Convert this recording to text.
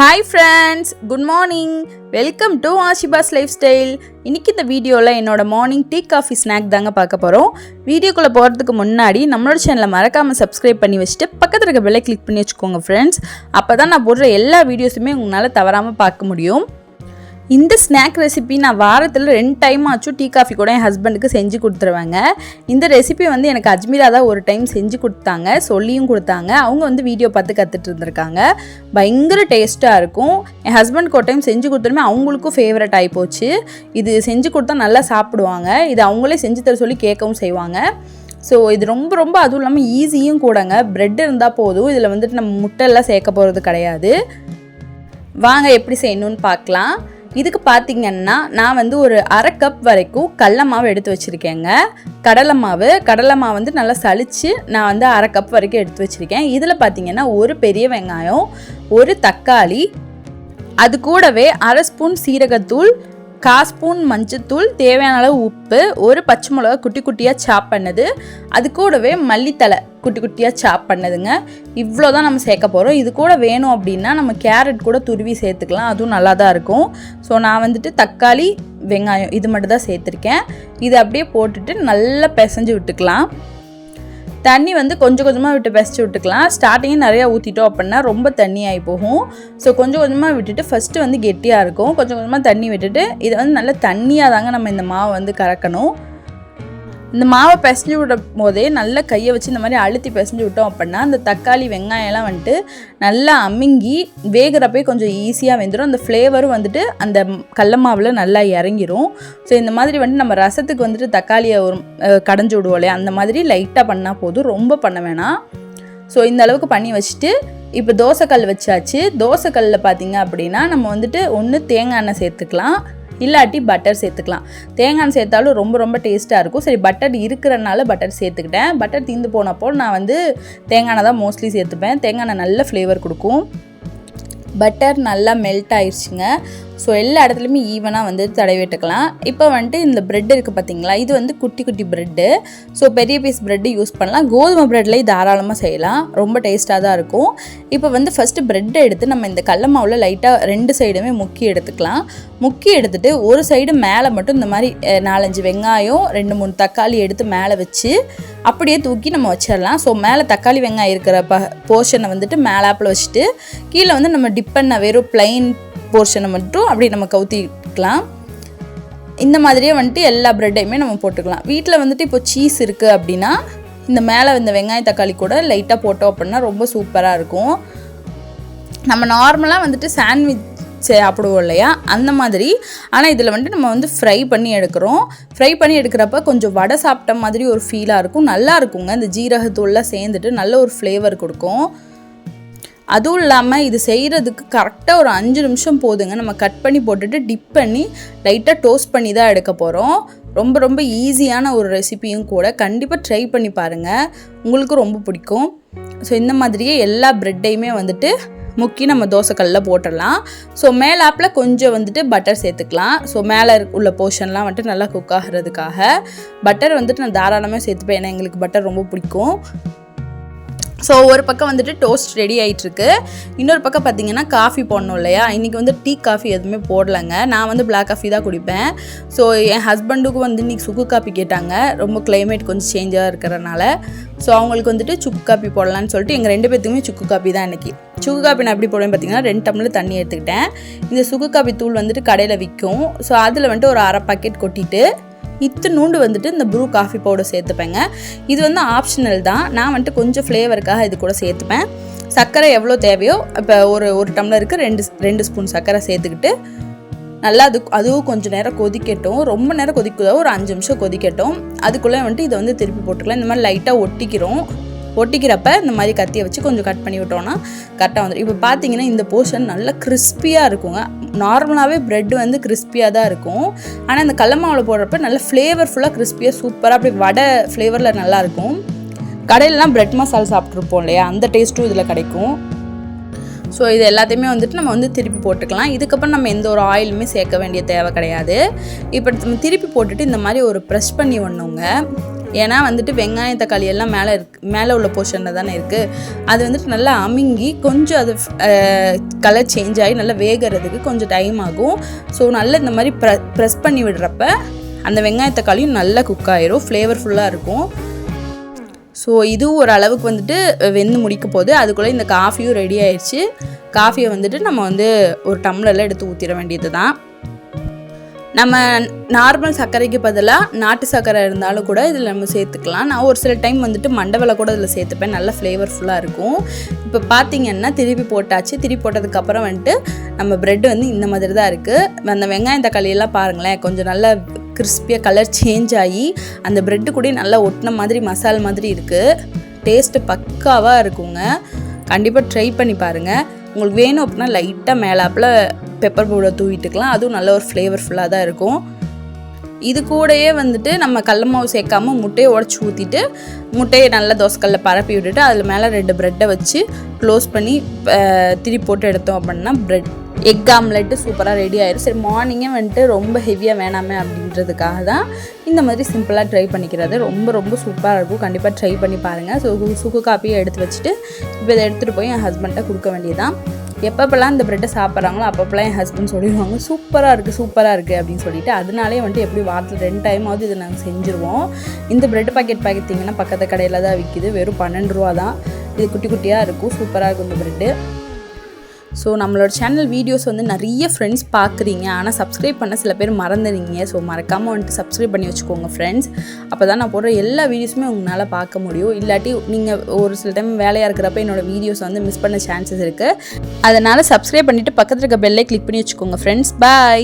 Hi friends good morning welcome to ஆஷிபாஸ் lifestyle இன்றைக்கி இந்த வீடியோவில் என்னோட மார்னிங் டீ காஃபி ஸ்நாக் தாங்க பார்க்க போகிறோம் வீடியோக்குள்ளே போகிறதுக்கு முன்னாடி நம்மளோட சேனலை மறக்காமல் சப்ஸ்கிரைப் பண்ணி வச்சுட்டு பக்கத்தில் இருக்க பெல்லை கிளிக் பண்ணி வச்சுக்கோங்க ஃப்ரெண்ட்ஸ் அப்போ தான் நான் போடுற எல்லா வீடியோஸுமே உங்களால் தவறாமல் பார்க்க முடியும். இந்த ஸ்நாக் ரெசிபி நான் வாரத்தில் ரெண்டு டைம் ஆச்சும் டீ காஃபி கூட என் ஹஸ்பண்டுக்கு செஞ்சு கொடுத்துருவேங்க. இந்த ரெசிபி வந்து எனக்கு அஜ்மீரா தான் ஒரு டைம் செஞ்சு கொடுத்தாங்க சொல்லியும் கொடுத்தாங்க. அவங்க வந்து வீடியோ பார்த்து கற்றுட்டு இருந்திருக்காங்க. பயங்கர டேஸ்ட்டாக இருக்கும். என் ஹஸ்பண்ட்க்கு ஒரு டைம் செஞ்சு கொடுத்துருமே அவங்களுக்கும் ஃபேவரட் ஆகி போச்சு. இது செஞ்சு கொடுத்தா நல்லா சாப்பிடுவாங்க. இது அவங்களே செஞ்சு தர சொல்லி கேட்கவும் செய்வாங்க. ஸோ இது ரொம்ப ரொம்ப அதுவும் இல்லாமல் ஈஸியும் கூடங்க. ப்ரெட் இருந்தால் போதும். இதில் வந்துட்டு நம்ம முட்டையெல்லாம் சேர்க்க போகிறது கிடையாது. வாங்க எப்படி செய்யணும்னு பார்க்கலாம். இதுக்கு பார்த்தீங்கன்னா நான் வந்து ஒரு அரை கப் வரைக்கும் கடல மாவு எடுத்து வச்சுருக்கேங்க. கடலை மாவு கடலை மாவு வந்து நல்லா சளிச்சு நான் வந்து அரை கப் வரைக்கும் எடுத்து வச்சுருக்கேன். இதில் பார்த்தீங்கன்னா ஒரு பெரிய வெங்காயம் ஒரு தக்காளி அது கூடவே அரை ஸ்பூன் சீரகத்தூள் கா ஸ்பூன் மஞ்சத்தூள் தேவையான அளவு உப்பு ஒரு பச்சை மிளகா குட்டி குட்டியாக சாப் பண்ணது. அது கூடவே மல்லித்தலை குட்டி குட்டியாக சாப் பண்ணதுங்க. இவ்வளோ தான் நம்ம சேர்க்க போகிறோம் இது கூட வேணும் அப்படின்னா நம்ம கேரட் கூட துருவி சேர்த்துக்கலாம். அதுவும் நல்லா தான் இருக்கும். ஸோ நான் வந்துட்டு தக்காளி வெங்காயம் இது மட்டும் தான் சேர்த்துருக்கேன். இது அப்படியே போட்டுட்டு நல்லா பிசைஞ்சு விட்டுக்கலாம். தண்ணி வந்து கொஞ்சம் கொஞ்சமாக விட்டு பெஸ்ட்டு விட்டுக்கலாம். ஸ்டார்டிங்கே நிறையா ஊற்றிட்டோம் அப்படின்னா ரொம்ப தண்ணி ஆகி போகும். ஸோ கொஞ்சம் கொஞ்சமாக விட்டுட்டு ஃபஸ்ட்டு வந்து கெட்டியாக இருக்கும். கொஞ்சம் கொஞ்சமாக தண்ணி விட்டுட்டு இதை வந்து நல்லா தண்ணியாக தாங்க நம்ம இந்த மாவை வந்து கறக்கணும். இந்த மாவை பிசைஞ்சு விடும் போதே நல்லா கையை வச்சு இந்த மாதிரி அழுத்தி பிசைஞ்சு விட்டோம் அப்படின்னா அந்த தக்காளி வெங்காயம்லாம் வந்துட்டு நல்லா அமுங்கி வேகிறப்பே கொஞ்சம் ஈஸியாக வெந்துடும் அந்த ஃப்ளேவரும் வந்துட்டு அந்த கடல மாவில் நல்லா இறங்கிரும். ஸோ இந்த மாதிரி வந்துட்டு நம்ம ரசத்துக்கு வந்துட்டு தக்காளியை ஒரு கடைஞ்சி விடுவோம் இல்லையா? அந்த மாதிரி லைட்டாக பண்ணால் போதும். ரொம்ப பண்ண வேணாம். ஸோ இந்த அளவுக்கு பண்ணி வச்சுட்டு இப்போ தோசைக்கல் வச்சாச்சு. தோசைக்கல்லில் பார்த்தீங்க அப்படின்னா நம்ம வந்துட்டு ஒன்று தேங்காய் எண்ணெய் சேர்த்துக்கலாம். இல்லாட்டி பட்டர் சேர்த்துக்கலாம். தேங்காய் எண்ணெய் சேர்த்தாலும் ரொம்ப ரொம்ப டேஸ்ட்டாக இருக்கும். சரி பட்டர் இருக்கிறனால பட்டர் சேர்த்துக்கிட்டேன். பட்டர் தீந்து போனப்போ நான் வந்து தேங்காய் எண்ணெய் தான் மோஸ்ட்லி சேர்த்துப்பேன். தேங்காய் எண்ணெய் நல்ல ஃப்ளேவர் கொடுக்கும். பட்டர் நல்லா மெல்ட் ஆயிடுச்சுங்க ஸோ எல்லா இடத்துலையுமே ஈவனாக வந்து தடவி விட்டுக்கலாம். இப்போ வந்துட்டு இந்த ப்ரெட் இருக்குது பார்த்தீங்களா இது வந்து குட்டி குட்டி ப்ரெட்டு ஸோ பெரிய பீஸ் ப்ரெட்டு யூஸ் பண்ணலாம். கோதுமை ப்ரெட்லேயே தாராளமாக செய்யலாம். ரொம்ப டேஸ்ட்டாக தான் இருக்கும். இப்போ வந்து ஃபஸ்ட்டு ப்ரெட்டை எடுத்து நம்ம இந்த கடல மாவில் லைட்டாக ரெண்டு சைடுமே முக்கி எடுத்துக்கலாம். முக்கி எடுத்துகிட்டு ஒரு சைடு மேலே மட்டும் இந்த மாதிரி நாலஞ்சு வெங்காயம் ரெண்டு மூணு தக்காளி எடுத்து மேலே வச்சு அப்படியே தூக்கி நம்ம வச்சிடலாம். ஸோ மேலே தக்காளி வெங்காயம் இருக்கிற ப போர்ஷனை வந்துட்டு மேலாப்பில் வச்சுட்டு கீழே வந்து நம்ம டிப் பண்ண வெறும் பிளைன் போர்ஷனை மட்டும் அப்படி நம்ம கவுத்திக்கலாம். இந்த மாதிரியே வந்துட்டு எல்லா ப்ரெட்டையுமே நம்ம போட்டுக்கலாம். வீட்டில் வந்துட்டு இப்போ சீஸ் இருக்குது அப்படின்னா இந்த மேலே இந்த வெங்காய தக்காளி கூட லைட்டாக போட்டோம் அப்படின்னா ரொம்ப சூப்பராக இருக்கும். நம்ம நார்மலாக வந்துட்டு சாண்ட்விச் சாப்பிடுவோம் இல்லையா? அந்த மாதிரி. ஆனால் இதில் வந்துட்டு நம்ம வந்து ஃப்ரை பண்ணி எடுக்கிறோம். ஃப்ரை பண்ணி எடுக்கிறப்ப கொஞ்சம் வடை சாப்பிட்ட மாதிரி ஒரு ஃபீலாக இருக்கும். நல்லா இருக்குங்க. இந்த ஜீரகத்தூள்லாம் சேர்ந்துட்டு நல்ல ஒரு ஃப்ளேவர் கொடுக்கும். அதுவும் இல்லாமல் இது செய்கிறதுக்கு கரெக்டாக ஒரு அஞ்சு நிமிஷம் போதுங்க. நம்ம கட் பண்ணி போட்டுட்டு டிப் பண்ணி லைட்டாக டோஸ்ட் பண்ணி தான் எடுக்க போகிறோம் ரொம்ப ரொம்ப ஈஸியான ஒரு ரெசிபியும் கூட. கண்டிப்பாக ட்ரை பண்ணி பாருங்கள் உங்களுக்கு ரொம்ப பிடிக்கும். ஸோ இந்த மாதிரியே எல்லா ப்ரெட்டையுமே வந்துட்டு முக்கி நம்ம தோசைக்கல்லில் போட்டுடலாம். ஸோ மேலாப்பில் கொஞ்சம் வந்துட்டு பட்டர் சேர்த்துக்கலாம். ஸோ மேலே உள்ள போர்ஷன்லாம் வந்துட்டு நல்லா குக் ஆகிறதுக்காக பட்டர் வந்துட்டு நான் தாராளமாக சேர்த்துப்பேன். ஏன்னா எங்களுக்கு பட்டர் ரொம்ப பிடிக்கும். ஸோ ஒரு பக்கம் வந்துட்டு டோஸ்ட் ரெடி ஆகிட்டுருக்கு இன்னொரு பக்கம் பார்த்தீங்கன்னா காஃபி போடணும் இல்லையா? இன்றைக்கி வந்து டீ காஃபி எதுவுமே போடலைங்க. நான் வந்து பிளாக் காஃபி தான் குடிப்பேன். ஸோ என் ஹஸ்பண்டுக்கும் வந்து இன்றைக்கி சுக்கு காஃபி கேட்டாங்க. ரொம்ப கிளைமேட் கொஞ்சம் சேஞ்சாக இருக்கிறனால. ஸோ அவங்களுக்கு வந்துட்டு சுக்கு காப்பி போடலான்னு சொல்லிட்டு எங்கள் ரெண்டு பேர்த்துக்குமே சுக்கு காப்பி தான் இன்றைக்கி சுக்கு காப்பி நான் எப்படி போடுவேன் பார்த்தீங்கன்னா ரெண்டு டம்ளர் தண்ணி எடுத்துக்கிட்டேன். இந்த சுக்கு காப்பி தூள் வந்துட்டு கடையில் விற்கும். ஸோ அதில் வந்துட்டு ஒரு அரை பாக்கெட் கொட்டிட்டு இத்தினூண்டு வந்துட்டு இந்த ப்ரூ காஃபி பவுடர் சேர்த்துப்பேங்க. இது வந்து ஆப்ஷனல் தான். நான் வந்துட்டு கொஞ்சம் ஃப்ளேவருக்காக இது கூட சேர்த்துப்பேன். சர்க்கரை எவ்வளோ தேவையோ இப்போ ஒரு ஒரு டம்ளருக்கு ரெண்டு ரெண்டு ஸ்பூன் சர்க்கரை சேர்த்துக்கிட்டு நல்லா அது அதுவும் கொஞ்சம் நேரம் கொதிக்கட்டும். ரொம்ப நேரம் கொதிக்குதோ ஒரு அஞ்சு நிமிஷம் கொதிக்கட்டும். அதுக்குள்ளே வந்துட்டு இதை வந்து திருப்பி போட்டுக்கலாம். இந்த மாதிரி லைட்டாக ஒட்டிக்கிறோம். ஒட்டிக்கிறப்ப இந்த மாதிரி கத்தியை வச்சு கொஞ்சம் கட் பண்ணி விட்டோம்னா கரெக்டாக வந்துடும் இப்போ பார்த்தீங்கன்னா இந்த போர்ஷன் நல்லா கிறிஸ்பியாக இருக்குங்க. நார்மலாகவே ப்ரெட் வந்து கிறிஸ்பியாக தான் இருக்கும். ஆனால் இந்த கல்லமாவில் மாவில் போடுறப்ப நல்ல ஃப்ளேவர்ஃபுல்லாக கிறிஸ்பியாக சூப்பராக அப்படி வடை ஃப்ளேவரில் நல்லாயிருக்கும் கடையிலலாம் பிரெட் மசாலா சாப்பிட்ருப்போம் இல்லையா? அந்த டேஸ்ட்டும் இதில் கிடைக்கும். ஸோ இது எல்லாத்தையுமே வந்துட்டு நம்ம வந்து திருப்பி போட்டுக்கலாம். இதுக்கப்புறம் நம்ம எந்த ஒரு ஆயிலுமே சேர்க்க வேண்டிய தேவை கிடையாது. இப்போ நம்ம திருப்பி போட்டுட்டு இந்த மாதிரி ஒரு ப்ரெஷ் பண்ணி ஒன்றுங்க ஏன்னா வந்துட்டு வெங்காயம் தக்காளி எல்லாம் மேலே இருக்கு மேலே உள்ள போர்ஷனில் தானே இருக்குது அது வந்துட்டு நல்லா அமுங்கி கொஞ்சம் அது கலர் சேஞ்ச் ஆகி நல்லா வேகிறதுக்கு கொஞ்சம் டைம் ஆகும். ஸோ நல்லா இந்த மாதிரி ப்ர ப்ரெஸ் பண்ணி விடுறப்ப அந்த வெங்காய தக்காளியும் நல்லா குக் ஆயிரும். ஃப்ளேவர்ஃபுல்லாக இருக்கும். ஸோ இதுவும் ஒரு அளவுக்கு வந்துட்டு வெந்து முடிக்க போகுது. அதுக்குள்ளே இந்த காஃபியும் ரெடி ஆயிடுச்சு காஃபியை வந்துட்டு நம்ம வந்து ஒரு டம்ளரில் எடுத்து ஊற்றிட வேண்டியது தான் நம்ம நார்மல் சர்க்கரைக்கு பதிலாக நாட்டு சர்க்கரை இருந்தாலும் கூட இதில் நம்ம சேர்த்துக்கலாம். நான் ஒரு சில டைம் வந்துட்டு மண்டவலை கூட இதில் சேர்த்துப்பேன். நல்ல ஃப்ளேவர்ஃபுல்லாக இருக்கும். இப்போ பார்த்தீங்கன்னா திருப்பி போட்டாச்சு. திருப்பி போட்டதுக்கப்புறம் வந்துட்டு நம்ம ப்ரெட் வந்து இந்த மாதிரி தான் இருக்குது அந்த வெங்காயம் தக்காளியெல்லாம் பாருங்களேன். கொஞ்சம் நல்லா கிறிஸ்பியாக கலர் சேஞ்ச் ஆகி அந்த ப்ரெட்டு கூட நல்லா ஒட்டின மாதிரி மசால் மாதிரி இருக்குது டேஸ்ட்டு பக்காவாக இருக்குங்க. கண்டிப்பாக ட்ரை பண்ணி பாருங்கள் உங்களுக்கு வேணும் அப்படின்னா லைட்டாக மேலாப்பில் பெப்பர் பவுடர் தூவிட்டுக்கலாம். அதுவும் நல்ல ஒரு ஃப்ளேவர்ஃபுல்லாக தான் இருக்கும். இது கூடயே வந்துட்டு நம்ம கடல மாவு சேர்க்காம முட்டையை உடச்சி ஊற்றிட்டு முட்டையை நல்லா தோசைக்கல்ல பரப்பி விட்டுட்டு அதில் மேலே ரெண்டு ப்ரெட்டை வச்சு க்ளோஸ் பண்ணி திரி போட்டு எடுத்தோம் அப்படின்னா ப்ரெட் எக் ஆம்லெட்டு சூப்பராக ரெடி ஆயிடும் சரி மார்னிங்கே வந்துட்டு ரொம்ப ஹெவியாக வேணாமே அப்படின்றதுக்காக தான் இந்த மாதிரி சிம்பிளாக ட்ரை பண்ணிக்கிறது. ரொம்ப ரொம்ப சூப்பராக இருக்கும். கண்டிப்பாக ட்ரை பண்ணி பாருங்கள் ஸோ சுக்கு காப்பியை எடுத்து வச்சுட்டு இப்போ இதை எடுத்துகிட்டு போய் என் ஹஸ்பண்ட்டை கொடுக்க வேண்டியதான் எப்பப்பெல்லாம் இந்த ப்ரெட்டை சாப்பிட்றாங்களோ அப்பப்பெல்லாம் என் ஹஸ்பண்ட் சொல்லிடுவாங்க சூப்பராக இருக்குது சூப்பராக இருக்குது அப்படின்னு சொல்லிட்டு அதனாலே வந்துட்டு எப்படி வாரத்தில் ரெண்டு டைமாவது இதை நாங்கள் செஞ்சுருவோம். இந்த ப்ரெட் பாக்கெட் பார்த்தீங்கன்னா பக்கத்து கடையில் தான் விற்கிது வெறும் பன்னெண்டு ரூபா தான் இது குட்டி குட்டியாக இருக்கும் சூப்பராக இருக்கும் இந்த ப்ரெட்டு ஸோ நம்மளோட சேனல் வீடியோஸ் வந்து நிறைய ஃப்ரெண்ட்ஸ் பார்க்குறீங்க. ஆனால் சப்ஸ்கிரைப் பண்ண சில பேர் மறந்துடுங்க ஸோ மறக்காமல் வந்துட்டு சப்ஸ்கிரைப் பண்ணி வச்சுக்கோங்க ஃப்ரெண்ட்ஸ் அப்போ தான் நான் போடுற எல்லா வீடியோஸுமே உங்களால் பார்க்க முடியும். இல்லாட்டி நீங்கள் ஒரு சில டைம் வேலையாக இருக்கிறப்ப என்னோட வீடியோஸ் வந்து மிஸ் பண்ண சான்சஸ் இருக்குது அதனால் சப்ஸ்கிரைப் பண்ணிவிட்டு பக்கத்தில் இருக்க பெல்லை கிளிக் பண்ணி வச்சுக்கோங்க ஃப்ரெண்ட்ஸ் பாய்